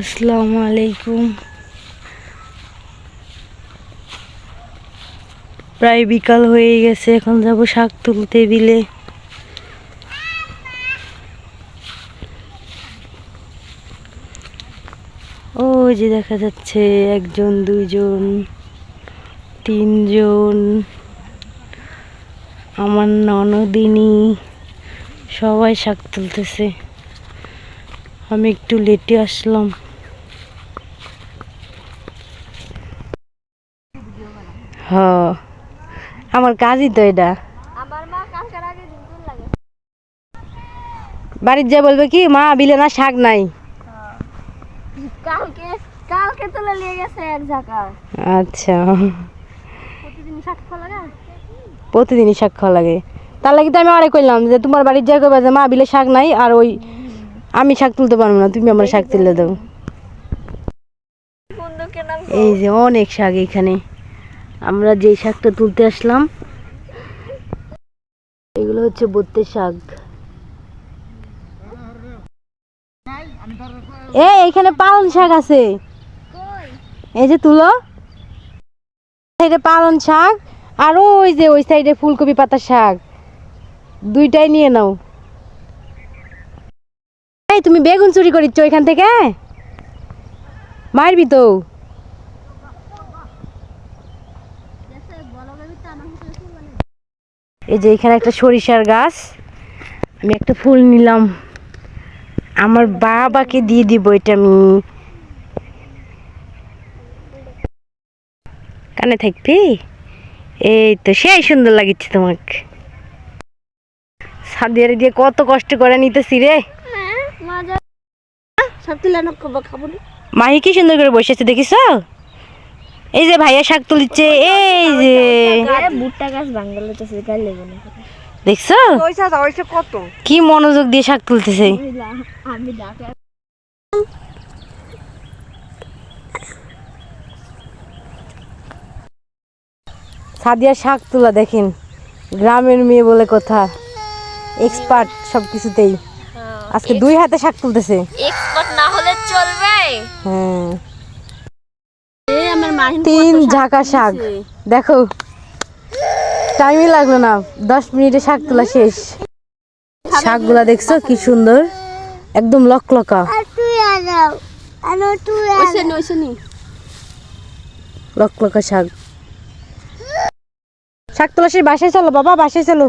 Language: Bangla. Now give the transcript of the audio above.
আসসালামু আলাইকুম। প্রায় বিকাল হয়ে গেছে, এখন যাব শাক তুলতে বিলে। ও যে দেখা যাচ্ছে একজন, দুইজন, তিনজন, আমার ননদিনী, সবাই শাক তুলতেছে। আমি একটু লেটে আসলাম। হ। আমার কাজই তো এটা। বাড়ির যা বলবে কি মা বিলে না শাক নাই। কালকে কালকে তুলে নিয়ে গেছে এক জায়গা আচ্ছা। প্রতিদিন শাক খাওয়া লাগে? প্রতিদিনই শাক খাওয়া লাগে। তার লাগি তো আমি আরে কইলাম যে তোমার বাড়ির যা কইবা যে মা বিলে শাক নাই আর ওই আমি শাক তুলতে পারব না তুমি আমার শাক তুলে দাও। এই যে অনেক শাক এখানে। আমরা যে শাকটা তুলতে আসলাম, এগুলো হচ্ছে বত্তে শাক। এখানে পালন শাক আছে। এই যে তুলো। সাইডে পালন শাক, আর ওই যে ওই সাইডে ফুলকপি পাতা শাক। দুইটাই নিয়ে নাও। এই, তুমি বেগুন চুরি করিচ্ছ এখান থেকে? মারবি তো দেশে বড় বেবি তো আমার হিসেবে ফুল মানে এই যে এখানে একটা সরিষার গাছ। আমি একটা ফুল নিলাম। আমার বাবাকে দিয়ে দিব এটা আমি। কানে থাকবি? এই তো সেই সুন্দর লাগিচ্ছে তোমাকে। সাদিয়ার দিয়ে কত কষ্ট করে নিতেছি রে। হ্যাঁ না। মাহি কি সুন্দর করে বসেছে দেখিস? এই যে ভাইয়া শাক তুলিচ্ছে এই যে। ভুট্টা গাছ বাঙ্গালে তো সে গাল না দেখছ? পয়সা পয়সা কত? কি মনোযোগ দিয়ে শাক তুলতেছে? আমি ডাকে সাদিয়া শাক তোলা দেখেন গ্রামের মেয়ে বলে কথা এক্সপার্ট সব কিছুতেই আজকে দুই হাতে শাক তুলতেছে। এক্সপার্ট না হলে চলবে হ্যাঁ। তিন ঝাঁকা শাক। দেখো। টাইমই লাগল না। দশ মিনিটে শাক তোলা শেষ। শাকগুলা দেখছ কি সুন্দর? একদম লকলকা। লকলকা শাক। শাক তোলা শেষ বাসায় চলো বাবা বাসায় চলো।